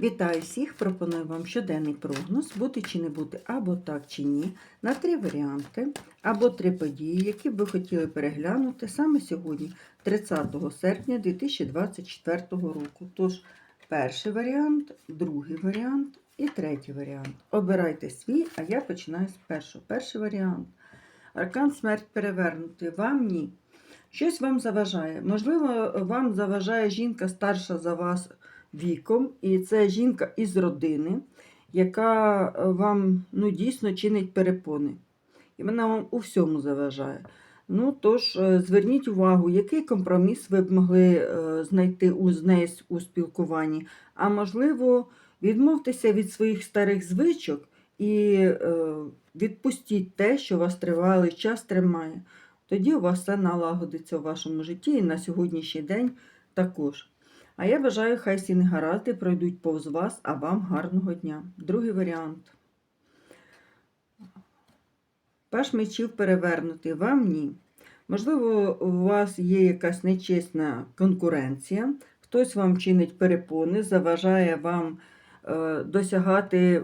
Вітаю всіх! Пропоную вам щоденний прогноз, бути чи не бути, або так чи ні, на три варіанти, або три події, які б ви хотіли переглянути саме сьогодні, 30 серпня 2024 року. Тож, перший варіант, другий варіант і третій варіант. Обирайте свій, а я починаю з першого. Перший варіант. Аркан смерть перевернутий. Вам ні. Щось вам заважає. Можливо, вам заважає жінка старша за вас віком, і це жінка із родини, яка е, вам ну, дійсно чинить перепони. І вона вам у всьому заважає. Ну, тож, е, зверніть увагу, який компроміс ви б могли е, знайти у, з у спілкуванні. А можливо, відмовтеся від своїх старих звичок і відпустіть те, що вас тривалий час тримає. Тоді у вас все налагодиться у вашому житті і на сьогоднішній день також. А я бажаю, хай всі негаразди пройдуть повз вас, а вам гарного дня. Другий варіант. Паш мечів перевернутий, вам ні. Можливо, у вас є якась нечесна конкуренція, хтось вам чинить перепони, заважає вам е, досягати е,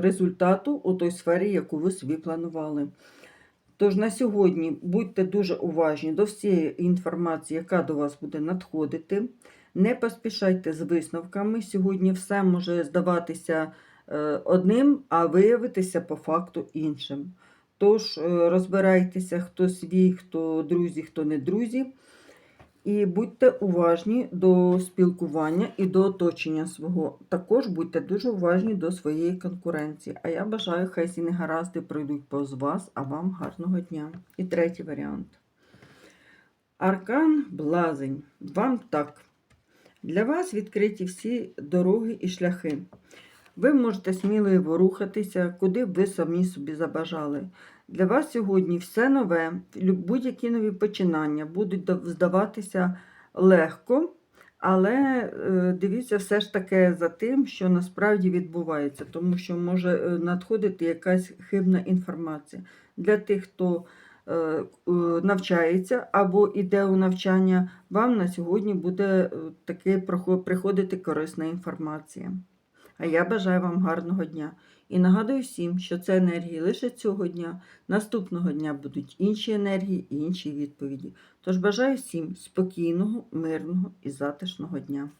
результату у той сфері, яку ви собі планували. Тож на сьогодні будьте дуже уважні до всієї інформації, яка до вас буде надходити. Не поспішайте з висновками. Сьогодні все може здаватися е, одним, а виявитися по факту іншим. Тож е, розбирайтеся, хто свій, хто друзі, хто не друзі. І будьте уважні до спілкування і до оточення свого. Також будьте дуже уважні до своєї конкуренції. А я бажаю, хай ці негаразди пройдуть повз вас, а вам гарного дня. І третій варіант. Аркан Блазень. Вам так. Для вас відкриті всі дороги і шляхи. Ви можете сміливо рухатися, куди б ви самі собі забажали. Для вас сьогодні все нове, будь-які нові починання будуть здаватися легко, але е, дивіться все ж таки за тим, що насправді відбувається, тому що може е, надходити якась хибна інформація. Для тих, хто навчається або йде у навчання, вам на сьогодні буде таки приходити корисна інформація. А я бажаю вам гарного дня. І нагадую всім, що це енергії лише цього дня. Наступного дня будуть інші енергії і інші відповіді. Тож бажаю всім спокійного, мирного і затишного дня.